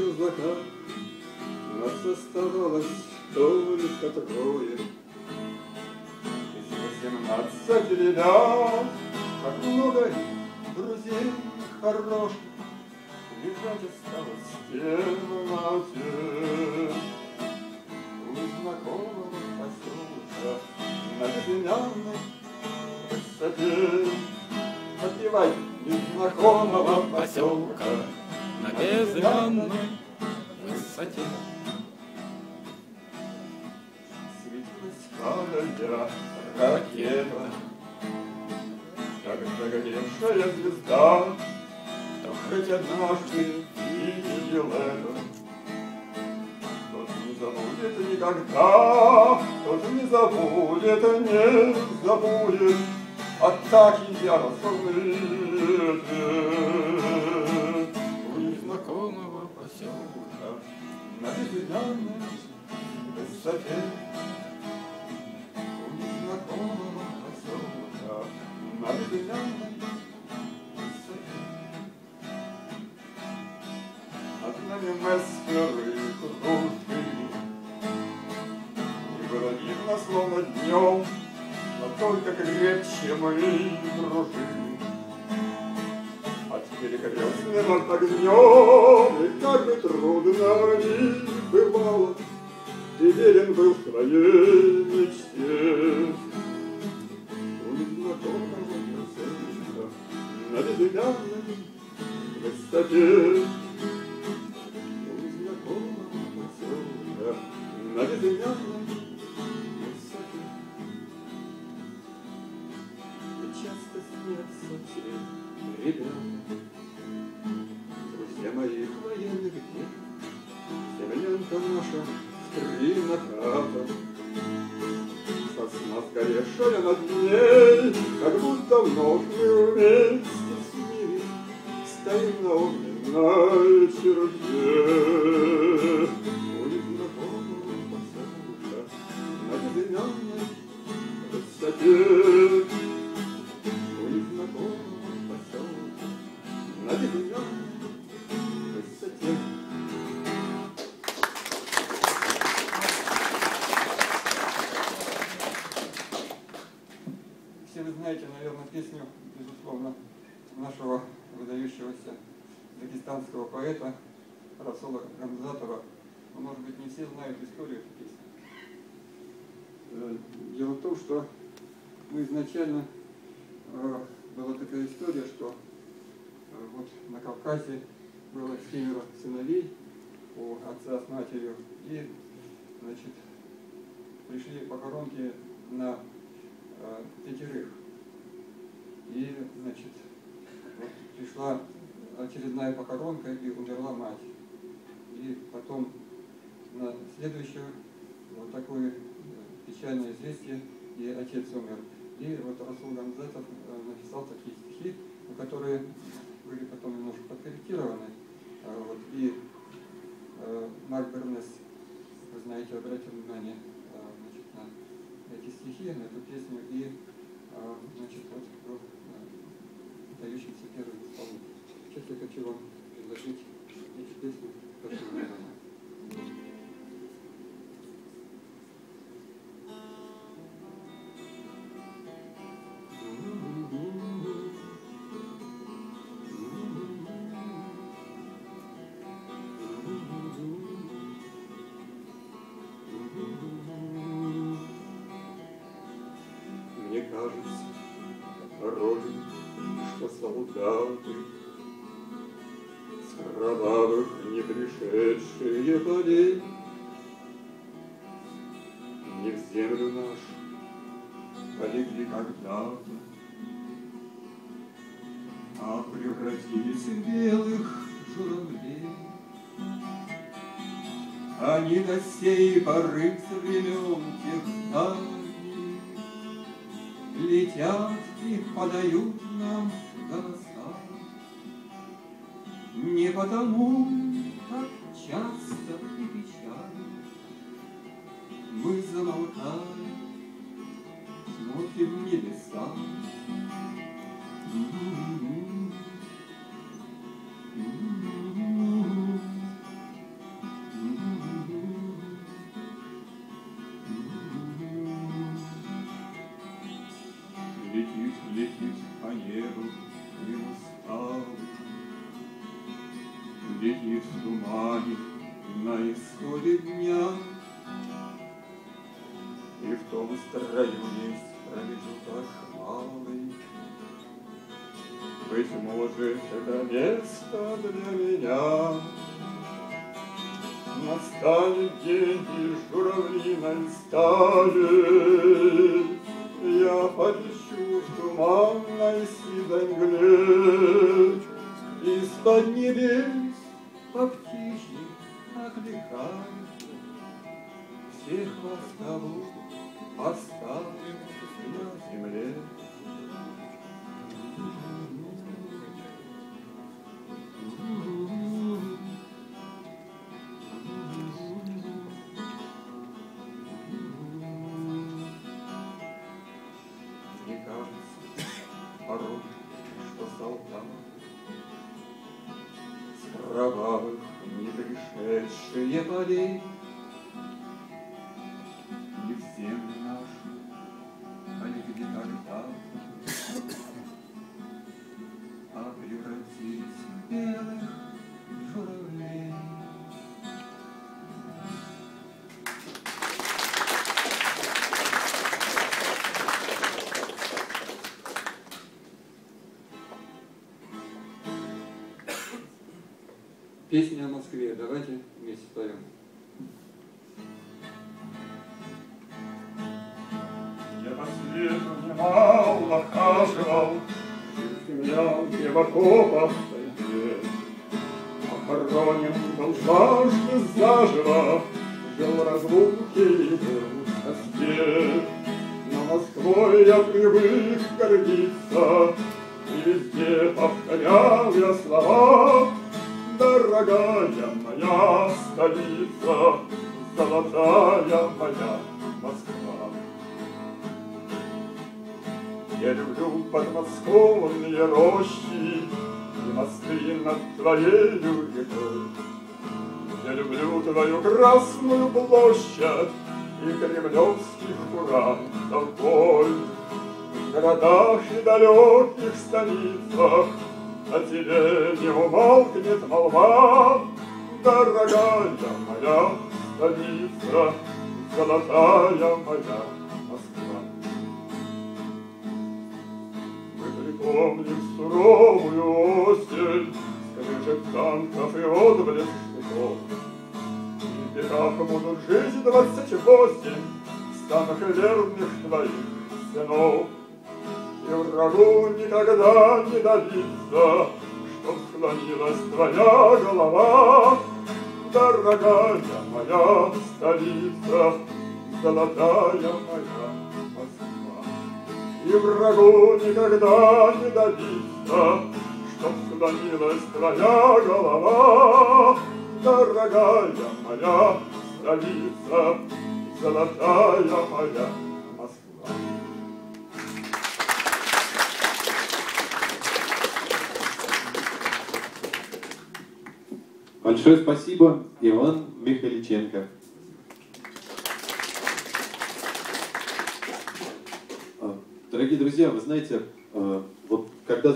горел закат. Нас оставалось только трое. Из восемнадцати ребят, Как много друзей хороших, Лежать осталось в темноте. У знакомого поселка на безымянной высоте. Подпевай незнакомого поселка на безымянной высоте. Светилась ракета, Как загоревшая звезда, Кто хоть однажды видел это, Тот не забудет никогда, Тот не забудет, не забудет. Атаки яростные поселка На безымянной высоте У незнакомого поселка На безымянной высоте Над нами мессеры кружили И было видно, словно днем Но только крепче мы дружили Перекрестным огнем И как бы трудно ни бывало. Ты верен был своей мечте. У незнакомого поселка На безымянной высоте. У незнакомого поселка На безымянной высоте. И часто снятся те ребята ней Как будто вновь мы вместе с ними Стоим на огненной черте. У незнакомого поселка На безымянной высоте. У незнакомого поселка На безымянной поэта Расула Рамзатова. Но, может быть, не все знают историю этой песни. Э, Дело в том, что мы изначально э, была такая история, что э, вот на Кавказе было семеро сыновей у отца с матерью, и, значит, пришли похоронки на э, пятерых. И, значит, вот пришла очередная похоронка, и умерла мать. И потом на следующую вот такое э, печальное известие, и отец умер. И вот Расул Гамзатов э, написал такие стихи, которые были потом немножко подкорректированы. А Вот, и э, Марк Бернес, вы знаете, обратил внимание значит, на эти стихи, на эту песню, и значит, вот был э, дающийся первый исполнитель. Сейчас я хочу вам предложить эти песни. Внимания. Мне кажется, порой, что солдаты кровавых не пришедшие полей не в землю нашу полегли когда-то, а превратились в белых журавлей. Они до сей поры с времен тех давних Летят и подают нам Не потому, Летит в тумане на исходе дня, И в том строю есть промежуток малый. Быть может, это место для меня. Настанет день и журавлиной стали Я полечу в туманной сидой мгле Из-под небес по птичьи окликают Всех кого оставлю на земле. Мне пришедшие полей Не в землю нашу, а не где когда А превратились в белых журавлей. Песня Москве. Давайте вместе споем. Я по свету немало хаживал, Землянки в окопах. Похоронен был дважды заживо, Жил в разлуке и был в тоске. Но Москвой я привык гордиться, И везде повторял я слова, Дорогая моя столица, Золотая моя Москва. Я люблю подмосковные рощи И мосты над твоею рекой. Я люблю твою Красную площадь И кремлевских курантов бой. В городах и далеких станицах О тебе не умолкнет молва, Дорогая моя столица, Золотая моя Москва. Мы припомним суровую осень, Скрежет танков и отблеск штыков. И в веках будут жить двадцать восемь Самых верных твоих сынов. И врагу никогда не добиться, Чтоб склонилась твоя голова, Дорогая моя столица, Золотая моя Москва. И врагу никогда не добиться, Чтоб склонилась твоя голова, Дорогая моя столица, Золотая моя Москва. Большое спасибо, Иван Михаличенко. А, Дорогие друзья, вы знаете, а, вот когда